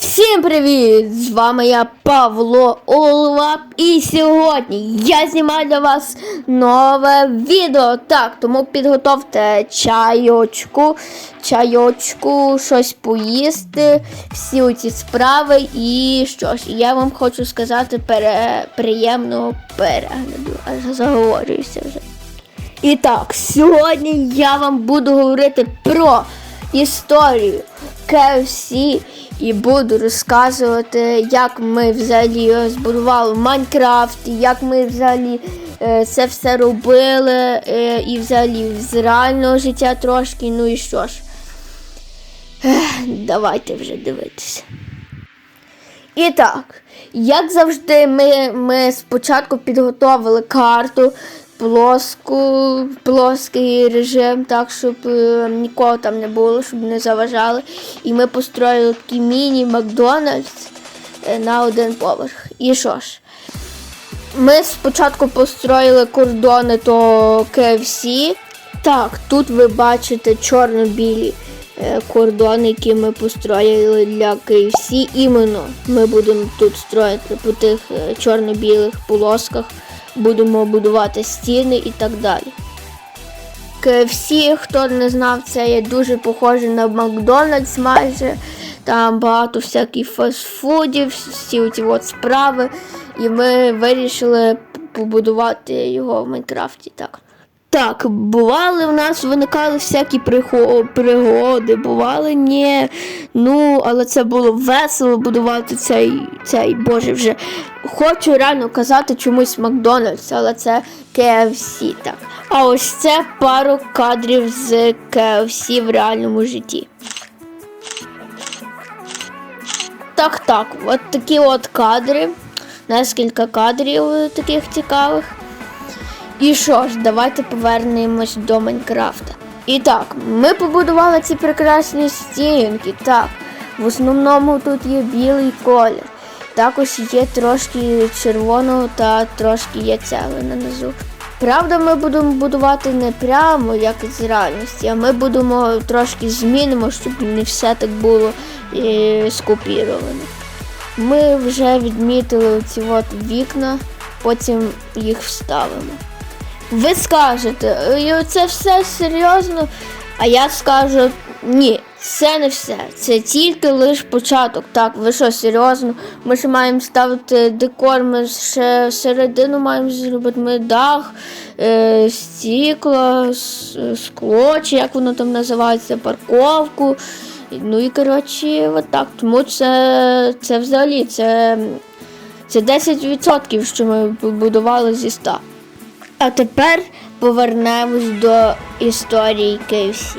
Всім привіт! З вами я Павло Олова. І сьогодні я знімаю для вас нове відео. Так, тому підготовте чайочку, чайочку, щось поїсти, всі ці справи. І що ж, я вам хочу сказати пере... приємного перегляду. Аж заговорююся вже. І так, сьогодні я вам буду говорити про історію KFC і буду розказувати, як ми взагалі збудували Майнкрафт, як ми взагалі е, це все робили, е, і взагалі з реального життя трошки. Ну і що ж, давайте вже дивитися. І так, як завжди, ми, ми спочатку підготовили карту, плоску, плоский режим, так, щоб е, нікого там не було, щоб не заважали. І ми построїли такий міні-Макдональдс е, на один поверх. І що ж? Ми спочатку построїли кордони до KFC. Так, тут ви бачите чорно-білі е, кордони, які ми построїли для KFC. Іменно ми будемо тут строїти по тих чорно-білих полосках, будемо будувати стіни і так далі. KFC, хто не знав, це є дуже похоже на Макдональдс майже. Там багато всяких фастфудів, всі ці от справи. І ми вирішили побудувати його в Майнкрафті. Так. Так, бували в нас виникали всякі пригоди, бували ні. Ну, але це було весело будувати цей, цей боже вже. Хочу реально казати чомусь Макдональдс, але це KFC, так. А ось це пару кадрів з KFC в реальному житті. Так, так, от такі от кадри. Нескільки кадрів таких цікавих. І що ж, давайте повернемось до Майнкрафта. І так, ми побудували ці прекрасні стінки. Так, в основному тут є білий колір. Також є трошки червоного та трошки є цегли низу. Правда, ми будемо будувати не прямо, як з реальності, а ми будемо трошки змінимо, щоб не все так було е, скопіровано. Ми вже відмітили ці от вікна, потім їх вставимо. Ви скажете, «Е, це все серйозно, а я скажу ні, це не все. Це тільки лише початок. Так, ви що, серйозно? Ми ще маємо ставити декор, ми ще середину маємо зробити ми дах, е, стікло, скло, чи як воно там називається, парковку. Ну і коротше, отак. Тому це, це взагалі це, це 10%, що ми побудували зі 100. А тепер повернемось до історії KFC.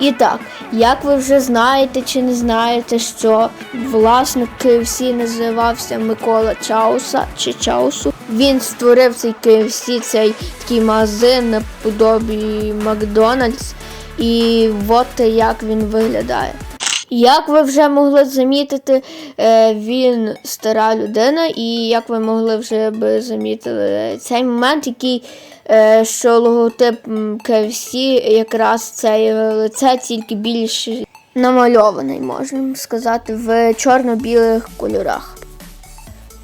І так, як ви вже знаєте чи не знаєте, що власник KFC називався Микола Чауса чи Чаусу. Він створив цей KFC, цей такий магазин наподобі Макдональдс. І от як він виглядає. Як ви вже могли замітити, е, він стара людина, і як ви могли вже би замітили цей момент, який е, що логотип KFC якраз це лице тільки більш намальований, можна сказати, в чорно-білих кольорах.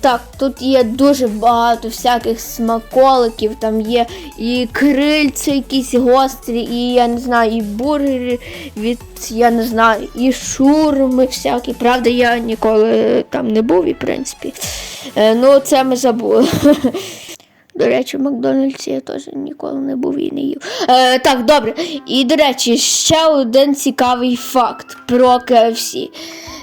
Так, тут є дуже багато всяких смаколиків, там є і крильці якісь гострі, і я не знаю, і бургери від, я не знаю, і шурми всякі. Правда, я ніколи там не був, і в принципі. Е, ну, це ми забули. До речі, в Макдональдсі я теж ніколи не був і не їв. Е, так, добре. І до речі, ще один цікавий факт про KFC.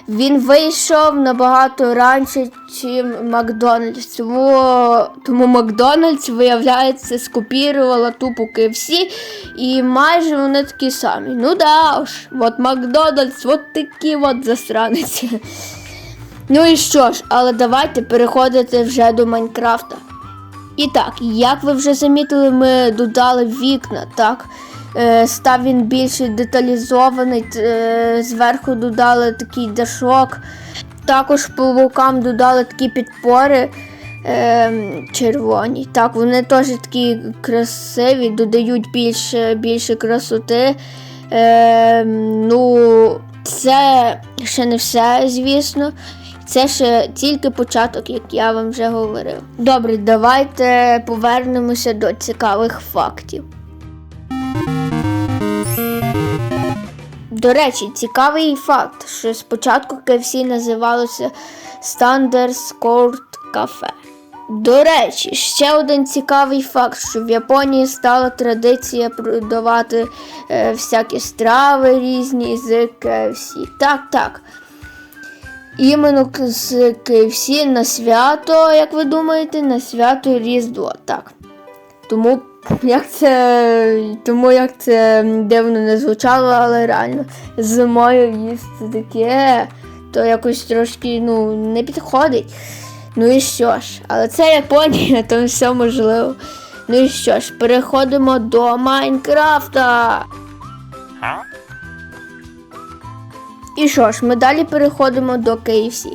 Він вийшов набагато раніше, ніж Макдональдс. Тому, тому Макдональдс, виявляється, скопірувала тупо KFC, і майже вони такі самі. Ну да ж, от Макдональдс, от такі от засраниці. Ну і що ж, але давайте переходити вже до Майнкрафта. І так, як ви вже замітили, ми додали вікна, так? Е, став він більш деталізований, е, зверху додали такий дашок. Також по бокам додали такі підпори е, червоні. Так, вони теж такі красиві, додають більше, більше красоти. Ну, це ще не все, звісно. Це ще тільки початок, як я вам вже говорив. Добре, давайте повернемося до цікавих фактів. До речі, цікавий факт, що спочатку KFC називалося Standards Court Cafe. До речі, ще один цікавий факт, що в Японії стала традиція продавати е, всякі страви різні з KFC. Так, так. Іменно з KFC на свято, як ви думаєте, на свято Різдво. Так. Тому як це, тому як це дивно не звучало, але реально зимою їсти таке, то якось трошки ну, не підходить. Ну і що ж, але це Японія, там все можливо. Ну і що ж, переходимо до Майнкрафта. І що ж, ми далі переходимо до KFC.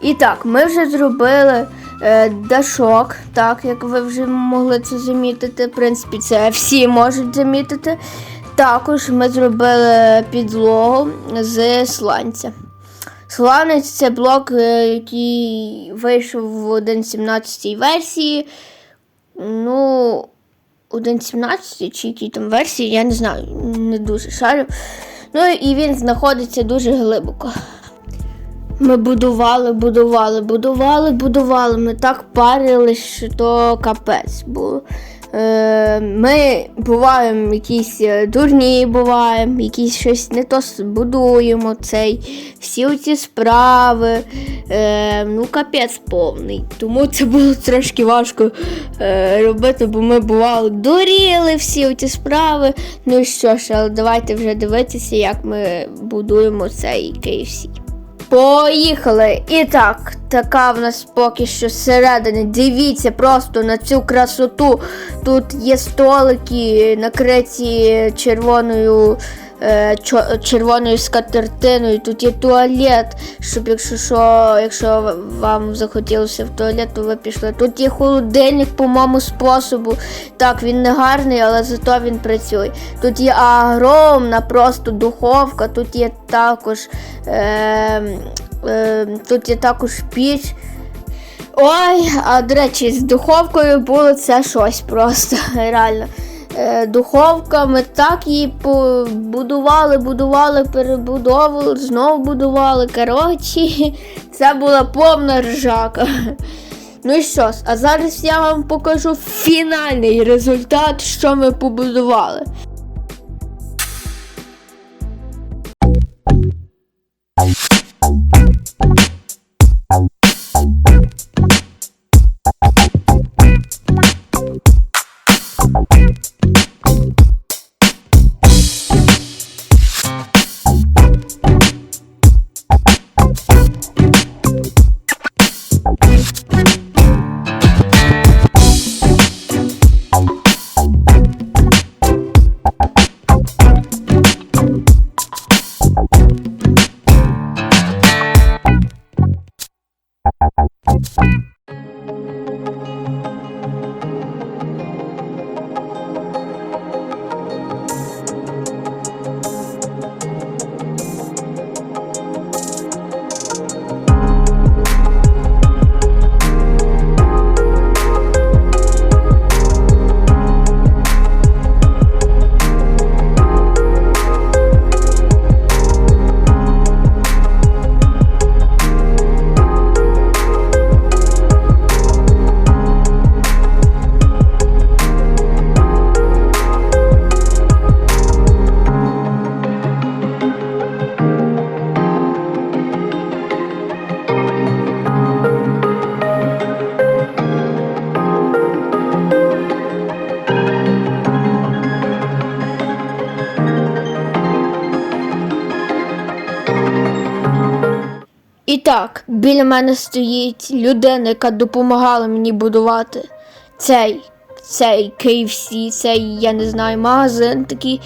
І так, ми вже зробили дашок, так, як ви вже могли це замітити. В принципі, це всі можуть замітити. Також ми зробили підлогу з сланця. Сланець це блок, е, який вийшов в 1.17 версії. Ну, 1.17 чи якій там версії, я не знаю, не дуже шарю. Ну і він знаходиться дуже глибоко. Ми будували, будували, будували, будували. Ми так парили, що то капець було. Е, ми буваємо якісь е, дурні, буваємо, якісь щось не то будуємо цей, всі оці справи. Е, ну, капець повний. Тому це було трошки важко робити, бо ми бували дуріли всі оці справи. Ну і що ж, але давайте вже дивитися, як ми будуємо цей KFC. Поїхали! І так, така в нас поки що зсередини. Дивіться просто на цю красоту. Тут є столики, накриті червоною. Е, Червоною скатертиною, тут є туалет, щоб якщо що, якщо вам захотілося в туалет, то ви пішли. Тут є холодильник по моєму способу. Так, він не гарний, але зато він працює. Тут є огромна просто духовка, тут є також, е, е, тут є також піч. Ой, а до речі, з духовкою було це щось просто реально. Е, духовка, ми так її побудували, будували, перебудовували, знову будували. Коротше, це була повна ржака. Ну і що ж, а зараз я вам покажу фінальний результат, що ми побудували. Так, біля мене стоїть людина, яка допомагала мені будувати цей, цей KFC, цей, я не знаю, магазин такий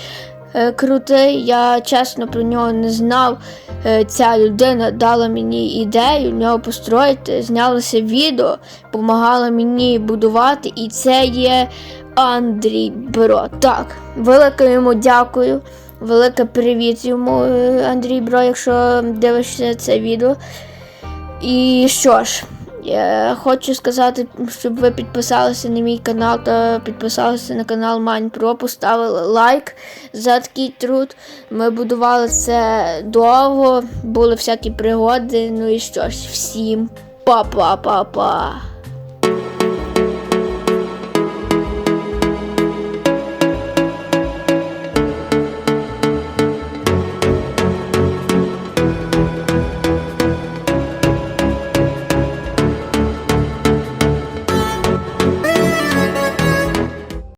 е, крутий. Я чесно про нього не знав. Е, ця людина дала мені ідею нього построїти, знялося відео, допомагала мені будувати, і це є Андрій Бро. Так, велике йому дякую Велике привіт йому, е, Андрій Бро, якщо дивишся це відео. І що ж, я хочу сказати, щоб ви підписалися на мій канал та підписалися на канал Про, поставили лайк за такий труд. Ми будували це довго, були всякі пригоди. Ну і що ж, всім па-па-па-па.